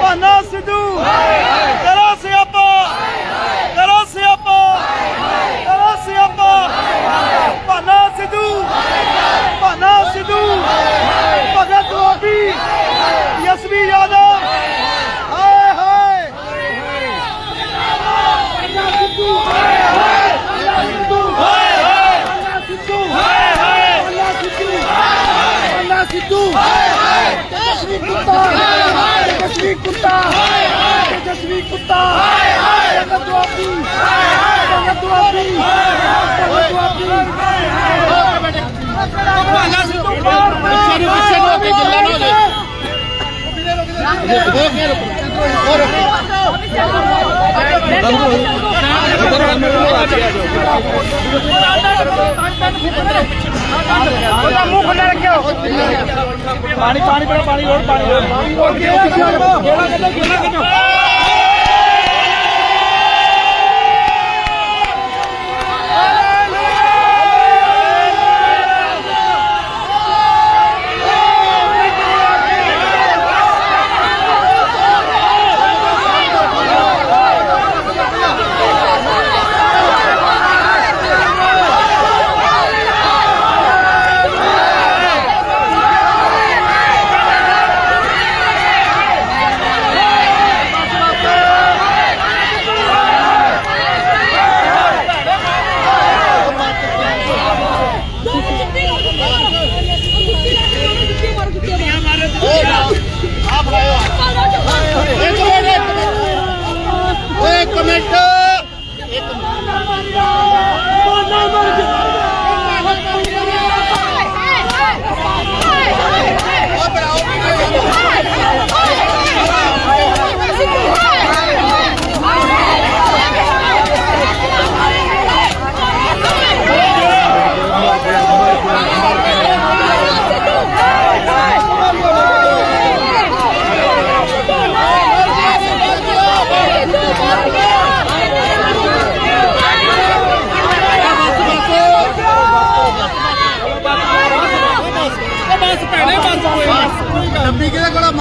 ਭਾਨਾ ਸਿੱਧੂ ਭਾਨਾ ਕੁੱਤਾ। ਹਾਏ ਹਾਏ ਤੇਜਸਵੀ ਕੁੱਤਾ। ਹਾਏ ਹਾਏ ਦੁਆਬੀ ਹਾਏ ਹਾਏ ਦੁਆਬੀ ਹਾਏ ਹਾਏ ਦੁਆਬੀ ਹਾਏ ਹਾਏ ਭਾਲਾ ਸਿੱਧੂ ਬੱਚੇ ਨੂੰ ਬੱਚੇ ਨੂੰ ਅੱਗੇ ਗੱਲਾਂ ਨਾ ਹੋ ਜੇ ਰੁਕ ਜਾ ਰੁਕ ਜਾ ਰੁਕ ਜਾ ਪਾਣੀ ਪਾਣੀ ਪੀਣਾ ਪਾਣੀ ਹੋਰ ਪਾਣੀ ਹੋਰ ਪਾਣੀ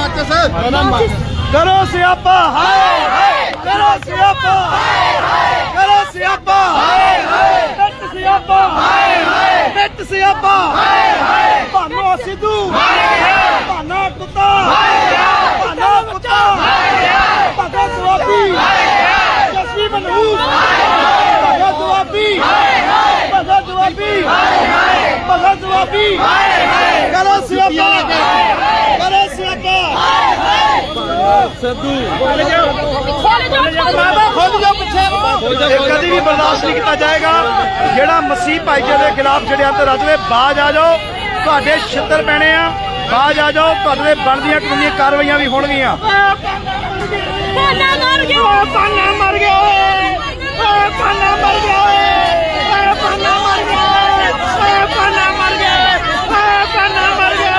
ਮਾਚਸ। ਕਰੋ ਸਿਆਪਾ। ਹਾਏ ਹਾਏ ਕਰੋ ਸਿਆਪਾ। ਹਾਏ ਹਾਏ ਕਰੋ ਸਿਆਪਾ। ਹਾਏ ਹਾਏ ਟੱਟ ਸਿਆਪਾ। ਹਾਏ ਹਾਏ ਟੱਟ ਸਿਆਪਾ। ਹਾਏ ਹਾਏ ਭਾਨੋ ਸਿੱਧੂ। ਹਾਏ ਹਾਏ ਭਾਨਾ ਕੁੱਤਾ। ਹਾਏ ਹਾਏ ਭਾਨਾ ਕੁੱਤਾ। ਹਾਏ ਹਾਏ ਭਗਤ ਦੁਆਬੀ ਹਾਏ ਹਾਏ ਜਸਵੀ ਮਨਹੂਸ ਹਾਏ ਹਾਏ ਭਗਤ ਦੁਆਬੀ ਹਾਏ ਹਾਏ ਭਗਤ ਦੁਆਬੀ ਹਾਏ ਹਾਏ ਭਗਤ ਦੁਆਬੀ ਹਾਏ ਹਾਏ ਕਰੋ ਸਿਆਪਾ। ਹਾਏ ਹਾਏ ਕਰੋ ਸਿਆਪਾ ਹਾਏ ਹਾਏ ਇਹ ਕਦੀ ਵੀ ਬਰਦਾਸ਼ਤ ਨਹੀਂ ਕੀਤਾ ਜਾਏਗਾ। ਜਿਹੜਾ ਮਸੀਹ ਭਾਈਚਾਰੇ ਦੇ ਖਿਲਾਫ ਜਿਹੜੇ ਅੰਦਰ ਰਜਵੇ ਬਾਜ ਆ ਜਾਓ। ਤੁਹਾਡੇ ਛਿੱਤਰ ਪੈਣੇ ਆ। ਬਾਜ ਆ ਜਾਓ। ਤੁਹਾਡੇ ਬਣਦੀਆਂ ਕਾਨੂੰਨੀ ਕਾਰਵਾਈਆਂ ਵੀ ਹੋਣਗੀਆਂ। ਪਾਨਾ ਮਰ ਗਿਆ। ਓਏ ਪਾਨਾ ਮਰ ਗਿਆ ਓਏ। ਓਏ ਪਾਨਾ ਮਰ ਗਿਆ ਓਏ। ਓਏ ਪਾਨਾ ਮਰ ਗਿਆ ਓਏ। ਓਏ ਪਾਨਾ ਮਰ ਗਿਆ। ਓਏ ਪਾਨਾ ਮਰ ਗਿਆ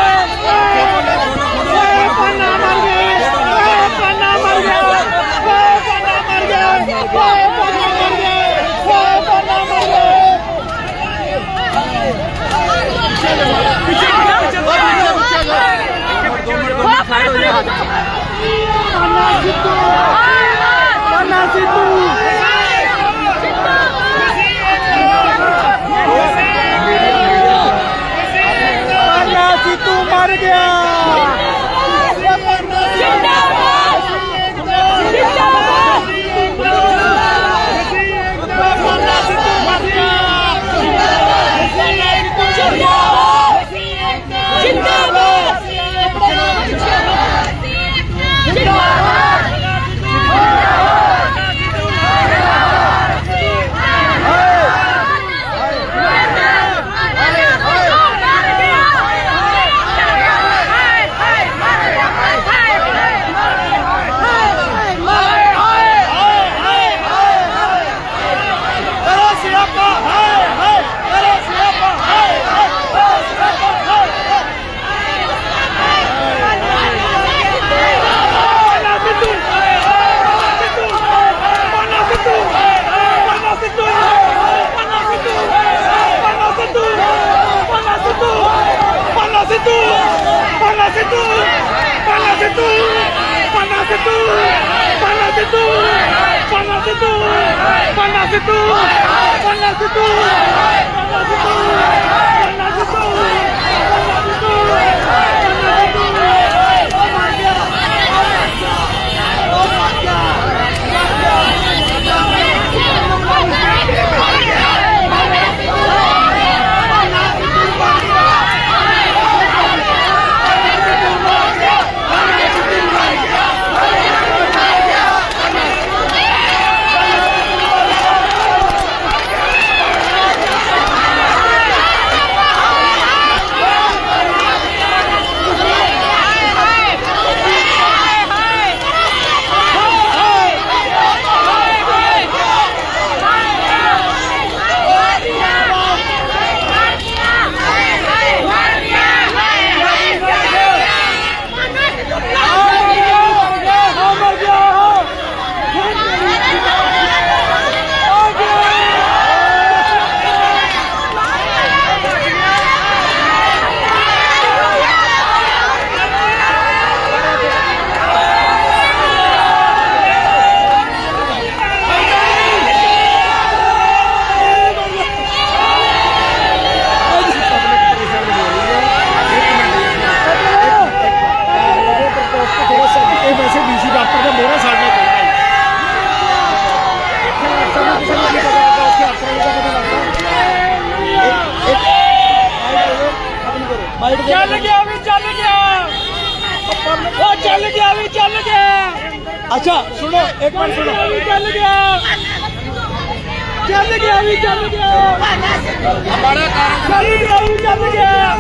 ਪੰਨਾ ਸਿੱਧੂ ਪੰਨਾ ਸਿੱਧੂ ਪੰਨਾ ਸਿੱਧੂ ਪੰਨਾ ਸਿੱਧੂ ਮਰ ਚੱਲ ਗਿਆ ਵੀ ਚੱਲ ਗਿਆ। ਉਹ ਚੱਲ ਗਿਆ ਵੀ ਚੱਲ ਗਿਆ। ਅੱਛਾ ਸੁਣੋ ਇੱਕ ਮਿੰਟ ਸੁਣੋ। ਚੱਲ ਗਿਆ ਚੱਲ ਗਿਆ। ਵੀ ਚੱਲ ਗਿਆ। ਬੜਾ ਕਾਰਨ ਚੱਲ ਗਿਆ ਵੀ ਚੱਲ ਗਿਆ।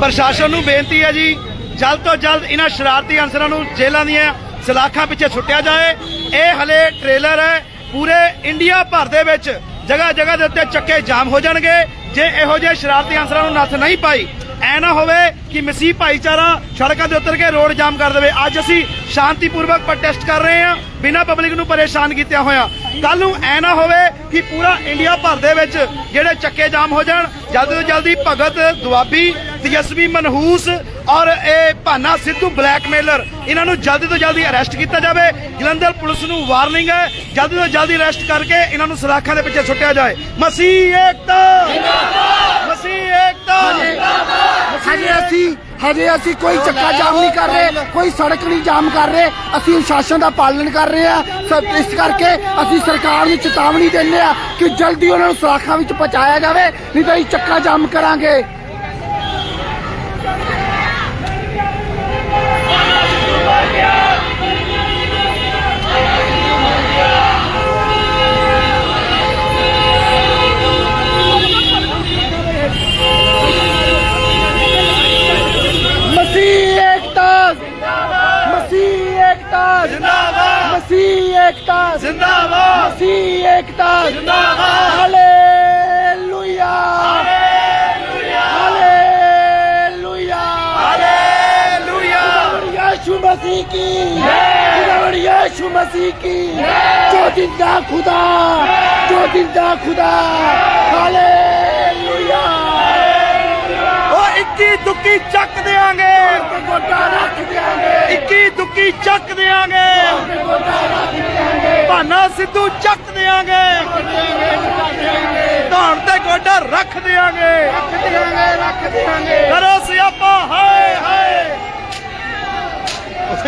ਪ੍ਰਸ਼ਾਸਨ ਨੂੰ ਬੇਨਤੀ ਹੈ ਜੀ ਜਲਦ ਤੋਂ ਜਲਦ ਇਹਨਾਂ ਸ਼ਰਾਰਤੀ ਅਨਸਰਾਂ ਨੂੰ ਜੇਲ੍ਹਾਂ ਦੀਆਂ ਸਲਾਖਾਂ ਪਿੱਛੇ ਛੁੱਟਿਆ ਜਾਏ। ਇਹ ਹਲੇ ਟ੍ਰੇਲਰ ਹੈ ਪੂਰੇ ਇੰਡੀਆ ਭਰ ਦੇ ਵਿੱਚ ਜਗ੍ਹਾ ਜਗ੍ਹਾ ਦੇ ਉੱਤੇ ਚੱਕੇ ਜਾਮ ਹੋ ਜਾਣਗੇ। ਜੇ ਇਹੋ ਜਿਹੇ ਸ਼ਰਾਰਤੀ ਅਨਸਰਾਂ ਨੂੰ ਨੱਥ ਨਹੀਂ ਪਾਈ, ਐ ਨਾ ਹੋਵੇ ਕਿ ਮਸੀਹ ਭਾਈਚਾਰਾ ਸੜਕਾਂ ਤੇ ਉਤਰ ਕੇ ਰੋਡ ਜਾਮ ਕਰ ਦੇਵੇ। ਅੱਜ ਅਸੀਂ ਸ਼ਾਂਤੀਪੂਰਵਕ ਪ੍ਰੋਟੈਸਟ ਕਰ ਰਹੇ ਹਾਂ, ਬਿਨਾਂ ਪਬਲਿਕ ਨੂੰ ਪਰੇਸ਼ਾਨ ਕੀਤਿਆਂ ਹੋਇਆ। ਕੱਲ ਨੂੰ ਐ ਨਾ ਹੋਵੇ ਕਿ ਪੂਰਾ ਇੰਡੀਆ ਭਰ ਦੇ ਵਿੱਚ ਜਿਹੜੇ ਚੱਕੇ ਜਾਮ ਹੋ ਜਾਣ, ਜਲਦੀ ਤੋਂ ਜਲਦੀ ਭਗਤ ਦੁਆਬੀ ਤੇਜਸਵੀ ਮਨਹੂਸ ਔਰ ਇਹ ਭਾਨਾ ਸਿੱਧੂ ਬਲੈਕਮੇਲਰ, ਇਹਨਾਂ ਨੂੰ ਜਲਦੀ ਤੋਂ ਜਲਦੀ ਅਰੈਸਟ ਕੀਤਾ ਜਾਵੇ। ਜਲੰਧਰ ਪੁਲਿਸ ਨੂੰ ਵਾਰਨਿੰਗ ਹੈ, ਜਲਦੀ ਤੋਂ ਜਲਦੀ ਅਰੈਸਟ ਕਰਕੇ ਇਹਨਾਂ ਨੂੰ ਸਲਾਖਾਂ ਦੇ ਪਿੱਛੇ ਸੁੱਟਿਆ ਜਾਏ। ਮਸੀਹ ਏਕਤਾ! ਜਿੰਦਾਬਾਦ ਮਸੀਹ ਏਕਤਾ! ਹਜੇ ਅਸੀਂ ਹਜੇ ਅਸੀਂ ਕੋਈ ਚੱਕਾ ਜਾਮ ਨਹੀਂ ਕਰ ਰਹੇ, ਕੋਈ ਸੜਕ ਨਹੀਂ ਜਾਮ ਕਰ ਰਹੇ, ਅਸੀਂ ਅਨੁਸ਼ਾਸਨ ਦਾ ਪਾਲਣ ਕਰ ਰਹੇ ਆ ਇਸ ਕਰਕੇ ਅਸੀਂ ਸਰਕਾਰ ਨੂੰ ਚੇਤਾਵਨੀ ਦਿੰਦੇ ਆ ਕਿ ਜਲਦੀ ਉਹਨਾਂ ਨੂੰ ਸਲਾਖਾਂ ਵਿੱਚ ਪਹੁੰਚਾਇਆ ਜਾਵੇ, ਨਹੀਂ ਤਾਂ ਅਸੀਂ ਚੱਕਾ ਜਾਮ ਕਰਾਂਗੇ ਮਸੀਹ ਏਕਤਾ ਮਸੀਹ ਏਕਤਾ ਜਿੰਦਾਬਾਦ ਮਸੀਹ ਏਕਤਾ ਜਿੰਦਾਬਾਦ ਮਸੀਹ ਏਕਤਾ ਜ਼ਿੰਦਾਬਾਦ। Hallelujah hallelujah hallelujah Yeshu मसीह की खुदावन यीशु मसीह की जो जिंदा खुदा जो जिंदा खुदा हालेलुया ਉਹ ਇੱਕੀ ਦੁੱਕੀ ਚੱਕ ਦੇਾਂਗੇ गोटा रख देंगे ਇੱਕੀ ਦੁੱਕੀ ਚੱਕ ਦੇਾਂਗੇ ਭਾਨਾ ਸਿੱਧੂ ਚੱਕ ਦੇਾਂਗੇ ਧੌਣ ਤੇ ਗੋਡਾ ਰੱਖ ਦੇਾਂਗੇ रख देंगे रख देंगे ਕਰੋ ਸਿਆਪਾ ਹਾਏ ਹਾਏ ਅੱਜ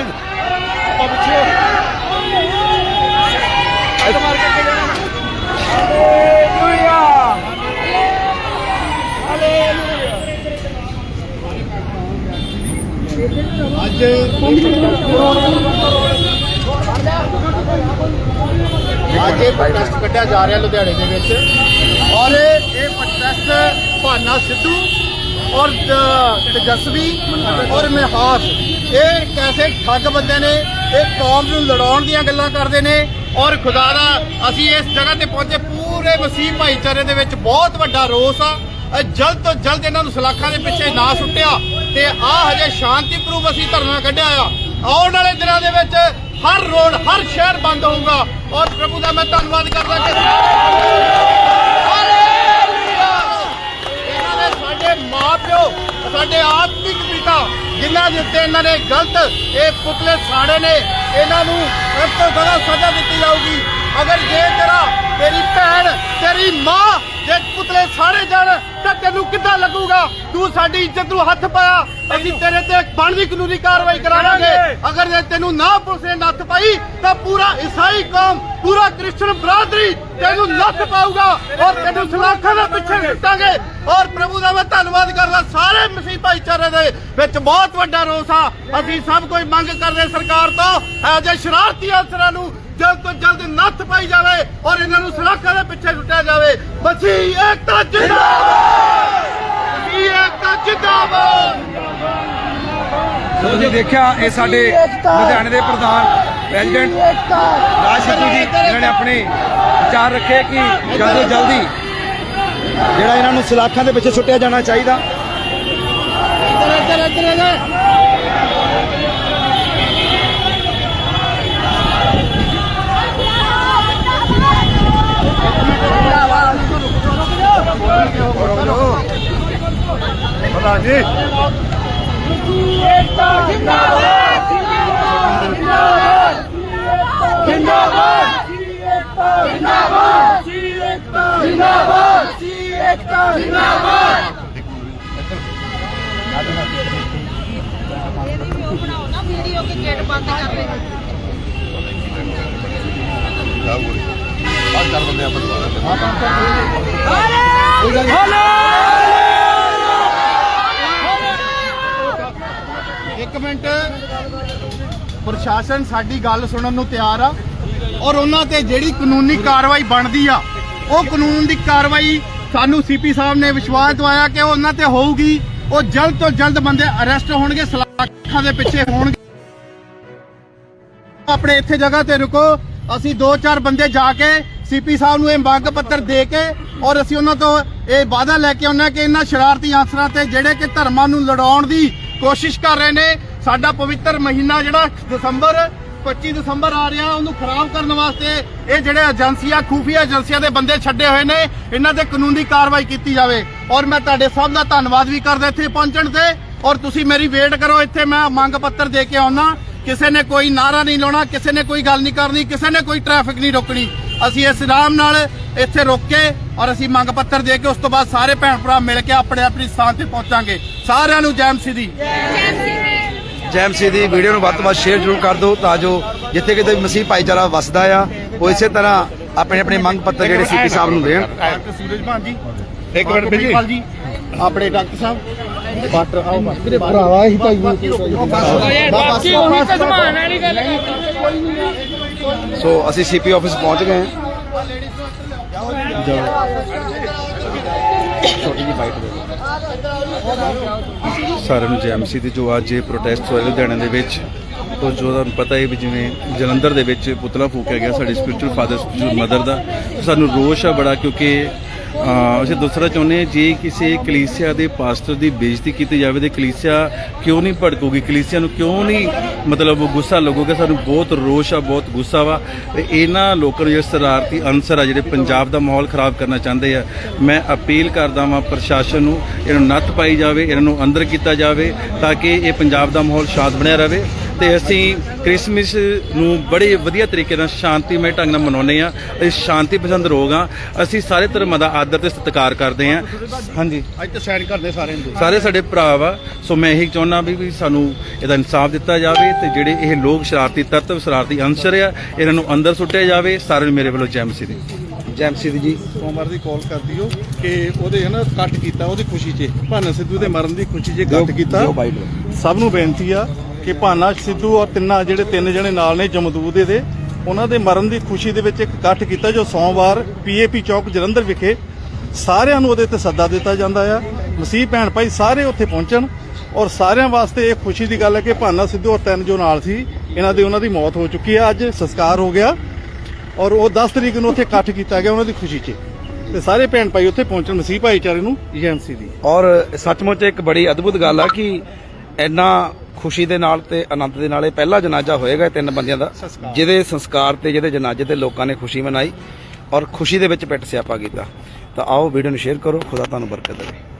ਅੱਜ ਇਹ ਪ੍ਰੋਟੈਸਟ ਕੱਢਿਆ ਜਾ ਰਿਹਾ ਲੁਧਿਆਣੇ ਦੇ ਵਿੱਚ ਔਰ ਇਹ ਪ੍ਰੋਟੈਸਟ ਭਾਨਾ ਸਿੱਧੂ ਔਰ ਤੇਜਸਵੀ ਔਰ ਮਿਹਾਸ ਇਹ ਇੱਕ ਠੱਗ ਬੰਦੇ ਨੇ? ਇਹ ਕੌਮ ਨੂੰ ਲੜਾਉਣ ਦੀਆਂ ਗੱਲਾਂ ਕਰਦੇ ਨੇ। ਔਰ ਖੁਦਾ ਦਾ, ਅਸੀਂ ਇਸ ਜਗ੍ਹਾ ਤੇ ਪਹੁੰਚੇ, ਪੂਰੇ ਮਸੀਹ ਭਾਈਚਾਰੇ ਦੇ ਵਿੱਚ ਬਹੁਤ ਵੱਡਾ ਰੋਸ ਆ। ਜਲਦ ਤੋਂ ਜਲਦ ਇਹਨਾਂ ਨੂੰ ਸਲਾਖਾਂ ਦੇ ਪਿੱਛੇ ਨਾ ਸੁੱਟਿਆ। ਤੇ ਆ ਹਜੇ ਸ਼ਾਂਤੀ ਪ੍ਰੂਫ ਅਸੀਂ ਧਰਨਾ ਕੱਢਿਆ ਆ। ਆਉਣ ਵਾਲੇ ਦਿਨਾਂ ਦੇ ਵਿੱਚ ਹਰ ਰੋਡ, ਹਰ ਸ਼ਹਿਰ ਬੰਦ ਹੋਊਗਾ। ਔਰ ਪ੍ਰਭੂ ਦਾ ਮੈਂ ਧੰਨਵਾਦ ਕਰਦਾ ਕਿ ਹਾਲੇਲੂਇਆ ਇਹਨਾਂ ਸਾਡੇ ਆਤਮਿਕ ਪਿਤਾ, ਜਿਨ੍ਹਾਂ ਦੇ ਉੱਤੇ ਇਹਨਾਂ ਨੇ ਗਲਤ, ਇਹ ਪੁਤਲੇ ਸਾੜੇ ਨੇ, ਇਹਨਾਂ ਨੂੰ ਇਸ ਤੋਂ ਜ਼ਿਆਦਾ ਸਜ਼ਾ ਦਿੱਤੀ ਜਾਊਗੀ। ਅਗਰ ਜੇ ਤੇਰਾ, ਤੇਰੀ ਭੈਣ, ਤੇਰੀ ਮਾਂ ਜੇ ਪੁਤਲੇ ਸਾੜੇ ਜਾਣ, ਤਾਂ ਤੈਨੂੰ ਕਿੱਦਾਂ ਲੱਗੂਗਾ? ਤੂੰ ਸਾਡੀ ਇੱਜ਼ਤ ਨੂੰ ਹੱਥ ਪਾਇਆ। ਅਸੀਂ ਤੇਰੇ ਤੇ ਬਣਦੀ ਕਾਨੂੰਨੀ ਕਾਰਵਾਈ ਕਰਾਂਗੇ। ਅਗਰ ਜੇ ਤੈਨੂੰ ਨਾ ਪੁਲਿਸ ਨੱਥ ਪਾਈ ਤਾਂ ਪੂਰਾ ਈਸਾਈ ਕੌਮ ਪੂਰਾ ਕ੍ਰਿਸਚਨ ਬਰਾਦਰੀ ਤੈਨੂੰ ਨੱਥ ਪਾਊਗਾ ਔਰ ਤੈਨੂੰ ਸਲਾਖਾਂ ਦੇ ਪਿੱਛੇ ਘਟਾਂਗੇ ਔਰ ਪ੍ਰਭੂ ਦਾ ਮੈਂ ਧੰਨਵਾਦ ਕਰਦਾ ਸਾਰੇ ਮਸੀਹ ਭਾਈਚਾਰੇ ਦੇ ਵਿੱਚ ਬਹੁਤ ਵੱਡਾ ਰੋਸ ਆ। ਅਸੀਂ ਸਭ ਕੋਈ ਮੰਗ ਕਰਦੇ ਸਰਕਾਰ ਤੋਂ ਇਹੋ ਜਿਹੇ ਸ਼ਰਾਰਤੀ ਅਨਸਰਾਂ ਨੂੰ ਜਲਦ ਤੋਂ ਜਲਦ ਨੱਥ ਪਾਈ ਜਾਵੇ ਔਰ ਇਹਨਾਂ ਨੂੰ ਸਲਾਖਾਂ ਦੇ ਪਿੱਛੇ ਸੁੱਟਿਆ ਜਾਵੇ। ਮਸੀਹ ਏਕਤਾ ਜਿੰਦਾਬਾਦ! ਏਕਤਾ ਜਿੰਦਾਬਾਦ। ਤੁਸੀਂ ਦੇਖਿਆ ਇਹ ਸਾਡੇ ਲੁਧਿਆਣੇ ਦੇ ਪ੍ਰਧਾਨ ਪ੍ਰੈਜ਼ੀਡੈਂਟ ਰਾਜ ਸਿੱਧੂ ਜੀ ਇਹਨਾਂ ਨੇ ਆਪਣੇ ਵਿਚਾਰ ਰੱਖੇ ਕਿ ਜਲਦ ਤੋਂ ਜਲਦੀ ਜਿਹੜਾ ਇਹਨਾਂ ਨੂੰ ਸਲਾਖਾਂ ਦੇ ਪਿੱਛੇ ਸੁੱਟਿਆ ਜਾਣਾ ਚਾਹੀਦਾ। ਇੱਧਰ ਇੱਧਰ ਇੱਧਰ ਇਹਦੀ ਵੀ ਉਹ ਬਣਾਓ ਨਾ ਵੀਡੀਓ ਕਿ ਗੇਟ ਬੰਦ ਕਰ ਦੇ ਇੱਕ ਮਿੰਟ ਪ੍ਰਸ਼ਾਸਨ ਸਾਡੀ ਗੱਲ ਸੁਣਨ ਨੂੰ ਤਿਆਰ ਆ ਔਰ ਉਹਨਾਂ ਤੇ ਜਿਹੜੀ ਕਾਨੂੰਨੀ ਕਾਰਵਾਈ ਬਣਦੀ ਆ, ਉਹ ਕਾਨੂੰਨ ਦੀ ਕਾਰਵਾਈ ਸਾਨੂੰ ਸੀਪੀ ਸਾਹਿਬ ਨੇ ਵਿਸ਼ਵਾਸ ਦਵਾਇਆ ਕਿ ਉਹ ਉਹਨਾਂ ਤੇ ਹੋਊਗੀ। ਉਹ ਜਲਦ ਤੋਂ ਜਲਦ ਬੰਦੇ ਅਰੈਸਟ ਹੋਣਗੇ ਸਲਾਖਾਂ ਦੇ ਪਿੱਛੇ ਹੋਣਗੇ। ਆਪਣੇ ਇੱਥੇ ਜਗ੍ਹਾ ਤੇ ਰੁਕੋ, ਅਸੀਂ ਦੋ ਚਾਰ ਬੰਦੇ ਜਾ ਕੇ ਸੀਪੀ ਸਾਹਿਬ ਨੂੰ ਇਹ ਮੰਗ ਪੱਤਰ ਦੇ ਕੇ ਔਰ ਅਸੀਂ ਉਹਨਾਂ ਤੋਂ ਇਹ ਵਾਅਦਾ ਲੈ ਕੇ ਆਉਣਾ ਕਿ ਇਹਨਾਂ ਸ਼ਰਾਰਤੀ ਅਨਸਰਾਂ ਤੇ ਜਿਹੜੇ ਕਿ ਧਰਮਾਂ ਨੂੰ ਲੜਾਉਣ ਦੀ ਕੋਸ਼ਿਸ਼ ਕਰ ਰਹੇ ਨੇ ਸਾਡਾ ਪਵਿੱਤਰ ਮਹੀਨਾ ਜਿਹੜਾ ਦਸੰਬਰ 25 ਦਸੰਬਰ ਆ ਰਿਹਾ, ਉਹਨੂੰ ਖਰਾਬ ਕਰਨ ਵਾਸਤੇ ਇਹ ਜਿਹੜੇ ਏਜੰਸੀਆਂ, ਖੂਫੀਆ ਏਜੰਸੀਆਂ ਦੇ ਬੰਦੇ ਛੱਡੇ ਹੋਏ ਨੇ, ਇਹਨਾਂ ਤੇ ਕਾਨੂੰਨੀ ਕਾਰਵਾਈ ਕੀਤੀ ਜਾਵੇ। ਔਰ ਮੈਂ ਤੁਹਾਡੇ ਸਭ ਦਾ ਧੰਨਵਾਦ ਵੀ ਕਰਦਾ ਇੱਥੇ ਪਹੁੰਚਣ ਤੇ। ਔਰ ਤੁਸੀਂ ਮੇਰੀ ਵੇਟ ਕਰੋ, ਇੱਥੇ ਮੈਂ ਮੰਗ ਪੱਤਰ ਦੇ ਕੇ ਆਉਣਾ ਕਿਸੇ ਨੇ ਕੋਈ ਨਾਰਾ ਨਹੀਂ ਲਾਉਣਾ, ਕਿਸੇ ਨੇ ਕੋਈ ਗੱਲ ਨਹੀਂ ਕਰਨੀ, ਕਿਸੇ ਨੇ ਕੋਈ ਟ੍ਰੈਫਿਕ ਨਹੀਂ ਰੋਕਣੀ। ਅਸੀਂ ਇਸ ਆਰਾਮ ਨਾਲ ਇੱਥੇ ਰੁਕ ਕੇ ਔਰ ਅਸੀਂ ਮੰਗ ਪੱਤਰ ਦੇ ਕੇ ਉਸ ਤੋਂ ਬਾਅਦ ਸਾਰੇ ਭੈਣ ਭਰਾ ਮਿਲ ਕੇ ਆਪਣੇ ਆਪਣੀ ਸਥਾਨ ਤੇ ਪਹੁੰਚਾਂਗੇ। ਸਾਰਿਆਂ ਨੂੰ ਜੈਮ ਸਿੱਧੀ। ਜੈਮ ਸੀ ਦੀ ਵੀਡੀਓ ਨੂੰ ਵੱਧ ਤੋਂ ਵੱਧ ਸ਼ੇਅਰ ਜ਼ਰੂਰ ਕਰ ਦਿਓ ਤਾਂ ਜੋ ਜਿੱਥੇ ਕਿਤੇ ਵੀ ਮਸੀਹ ਭਾਈਚਾਰਾ ਵਸਦਾ ਆ ਉਹ ਇਸੇ ਤਰ੍ਹਾਂ ਆਪਣੇ ਆਪਣੇ ਮੰਗ ਪੱਤਰ ਜਿਹੜੇ ਸੀਪੀ ਸਾਹਿਬ ਨੂੰ ਦੇਣ। ਡਾਕਟਰ ਸੂਰਜ ਭਾਨ ਜੀ। ਇੱਕ ਮਿੰਟ ਬਿਜ਼ੀ ਜੀ। ਆਪਣੇ ਡਾਕਟਰ ਸਾਹਿਬ। ਡਾਕਟਰ ਆਓ ਬਸ ਭਰਾਵਾ ਹੀ ਭਾਈ ਬਾਕੀ ਉਹੀ ਕਸਮਾਨ ਵਾਲੀ ਗੱਲ ਸੋ ਅਸੀਂ ਸੀਪੀ ਆਫਿਸ ਪਹੁੰਚ ਗਏ ਹਾਂ। ਛੋਟੀ ਜਿਹੀ ਸਾਰਿਆਂ ਨੂੰ ਜੈਮਸੀ ਦੀ ਜੋ ਅੱਜ ਇਹ ਪ੍ਰੋਟੈਸਟ ਹੋਇਆ ਲੁਧਿਆਣਾ ਦੇ ਵਿੱਚ, ਉਹ ਜੋ ਤੁਹਾਨੂੰ ਪਤਾ ਹੈ ਵੀ ਜਿਵੇਂ ਜਲੰਧਰ ਦੇ ਵਿੱਚ ਪੁਤਲਾ ਫੂਕਿਆ ਗਿਆ ਸਾਡੇ ਸਪਿਰਚੁਅਲ ਫਾਦਰ ਮਦਰ ਦਾ, ਸਾਨੂੰ ਰੋਸ਼ ਆ ਬੜਾ ਕਿਉਂਕਿ ਅਸੀਂ ਦੂਸਰਾ ਚਾਹੁੰਦੇ ਹਾਂ, ਜੇ ਕਿਸੇ ਕਲੀਸਿਆ ਦੇ ਪਾਸਟਰ ਦੀ ਬੇਇੱਜ਼ਤੀ ਕੀਤੀ ਜਾਵੇ ਤੇ ਕਲੀਸਿਆ ਕਿਉਂ ਨਹੀਂ ਭੜਕੂਗੀ? ਕਲੀਸਿਆ ਨੂੰ ਕਿਉਂ ਨਹੀਂ ਮਤਲਬ ਗੁੱਸਾ ਲੱਗੂਗਾ? ਸਾਨੂੰ ਬਹੁਤ ਰੋਸ਼ ਆ, ਬਹੁਤ ਗੁੱਸਾ ਵਾ। ਤੇ ਇਹਨਾਂ ਲੋਕਾਂ ਨੂੰ ਜਿਹੜੇ ਸ਼ਰਾਰਤੀ ਅਨਸਰ ਆ, ਜਿਹੜੇ ਪੰਜਾਬ ਦਾ ਮਾਹੌਲ ਖਰਾਬ ਕਰਨਾ ਚਾਹੁੰਦੇ ਆ, ਮੈਂ ਅਪੀਲ ਕਰਦਾ ਵਾਂ ਪ੍ਰਸ਼ਾਸਨ ਨੂੰ, ਇਹਨਾਂ ਨੂੰ ਨੱਥ ਪਾਈ ਜਾਵੇ, ਇਹਨਾਂ ਨੂੰ ਅੰਦਰ ਕੀਤਾ ਜਾਵੇ, ਤਾਂ ਕਿ ਇਹ ਪੰਜਾਬ ਦਾ ਮਾਹੌਲ ਸ਼ਾਂਤ ਬਣਿਆ ਰਹੇ। ਤੇ ਅਸੀਂ ਕ੍ਰਿਸਮਸ ਨੂੰ ਬੜੇ ਵਧੀਆ ਤਰੀਕੇ ਨਾਲ ਸ਼ਾਂਤੀਮਈ ਢੰਗ ਨਾਲ ਮਨਾਉਂਦੇ ਆ ਇਹ ਸ਼ਾਂਤੀ ਪਸੰਦ ਲੋਕ ਆ ਅਸੀਂ ਸਾਰੇ ਧਰਮਾਂ ਦਾ ਆਦਰ ਤੇ ਸਤਿਕਾਰ ਕਰਦੇ ਆ ਹਾਂਜੀ। ਅੱਜ ਤਾਂ ਸਾਈਡ ਕਰਦੇ ਸਾਰੇ ਨੂੰ। ਸਾਰੇ ਸਾਡੇ ਭਰਾ ਵਾ ਸੋ ਮੈਂ ਇਹੀ ਚਾਹੁੰਦਾ ਵੀ ਵੀ ਸਾਨੂੰ ਇਹਦਾ ਇਨਸਾਫ ਦਿੱਤਾ ਜਾਵੇ ਤੇ ਜਿਹੜੇ ਇਹ ਲੋਕ ਸ਼ਰਾਰਤੀ ਤੱਤਵ ਸ਼ਰਾਰਤੀ ਅੰਸਰ ਆ ਇਹਨਾਂ ਨੂੰ ਅੰਦਰ ਸੁੱਟਿਆ ਜਾਵੇ। ਸਾਰਿਆਂ ਨੂੰ ਮੇਰੇ ਵੱਲੋਂ ਜੈ ਮਸੀਹ ਦੀ। ਜੈਮ ਸੀ ਜੀ। ਸੋਮਵਾਰ ਦੀ ਕਾਲ ਕਰ ਦਿਓ ਕਿ ਉਹਦੇ ਹਨਾ ਕੱਟ ਕੀਤਾ ਉਹਦੀ ਖੁਸ਼ੀ 'ਚ। ਭਾਨਾ ਸਿੱਧੂ ਦੇ ਮਰਨ ਦੀ ਖੁਸ਼ੀ 'ਚ ਕੱਟ ਕੀਤਾ। ਸਭ ਨੂੰ ਬੇਨਤੀ ਆ ਕਿ ਭਾਨਾ ਸਿੱਧੂ ਔਰ ਤਿੰਨਾਂ ਜਿਹੜੇ ਤਿੰਨ ਜਣੇ ਨਾਲ ਨੇ ਜਮਦੂਦੇ ਦੇ ਉਹਨਾਂ ਦੇ ਮਰਨ ਦੀ ਖੁਸ਼ੀ ਦੇ ਵਿੱਚ ਇੱਕ ਇਕੱਠ ਕੀਤਾ ਜੋ ਸੋਮਵਾਰ ਪੀਏਪੀ ਚੌਕ ਜਲੰਧਰ ਵਿਖੇ ਸਾਰਿਆਂ ਨੂੰ ਉਹਦੇ ਤੇ ਸੱਦਾ ਦਿੱਤਾ ਜਾਂਦਾ ਆ। ਮਸੀਹ ਭੈਣ ਭਾਈ ਸਾਰੇ ਉੱਥੇ ਪਹੁੰਚਣ ਔਰ ਸਾਰਿਆਂ ਵਾਸਤੇ ਇਹ ਖੁਸ਼ੀ ਦੀ ਗੱਲ ਹੈ ਕਿ ਭਾਨਾ ਸਿੱਧੂ ਔਰ ਤਿੰਨ ਜੋ ਨਾਲ ਸੀ, ਇਹਨਾਂ ਦੀ ਉਹਨਾਂ ਦੀ ਮੌਤ ਹੋ ਚੁੱਕੀ ਹੈ। ਅੱਜ ਸੰਸਕਾਰ ਹੋ ਗਿਆ ਔਰ ਉਹ 10 ਤਰੀਕ ਨੂੰ ਉੱਥੇ ਇਕੱਠ ਕੀਤਾ ਗਿਆ ਉਹਨਾਂ ਦੀ ਖੁਸ਼ੀ 'ਚ। ਤੇ ਸਾਰੇ ਭੈਣ ਭਾਈ ਉੱਥੇ ਪਹੁੰਚਣ, ਮਸੀਹ ਭਾਈਚਾਰੇ ਨੂੰ, ਏਜੰਸੀ ਦੀ। ਔਰ ਸੱਚਮੁੱਚ ਇੱਕ ਬੜੀ ਅਦਭੁਤ ਗੱਲ ਆ ਕਿ ਇੰਨਾ ਖੁਸ਼ੀ ਦੇ ਨਾਲ ਤੇ ਆਨੰਦ ਦੇ ਨਾਲ ਇਹ ਪਹਿਲਾ ਜਨਾਜ਼ਾ ਹੋਏਗਾ ਇਹ ਤਿੰਨ ਬੰਦਿਆਂ ਦਾ ਜਿਹਦੇ ਸੰਸਕਾਰ ਤੇ ਜਿਹਦੇ ਜਨਾਜ਼ੇ ਤੇ ਲੋਕਾਂ ਨੇ ਖੁਸ਼ੀ ਮਨਾਈ ਔਰ ਖੁਸ਼ੀ ਦੇ ਵਿੱਚ ਪਿੱਟ ਸਿਆਪਾ ਕੀਤਾ। ਤਾਂ ਆਓ ਵੀਡੀਓ ਨੂੰ ਸ਼ੇਅਰ ਕਰੋ ਖੁਦਾ ਤੁਹਾਨੂੰ ਬਰਕਤ ਦੇਵੇ।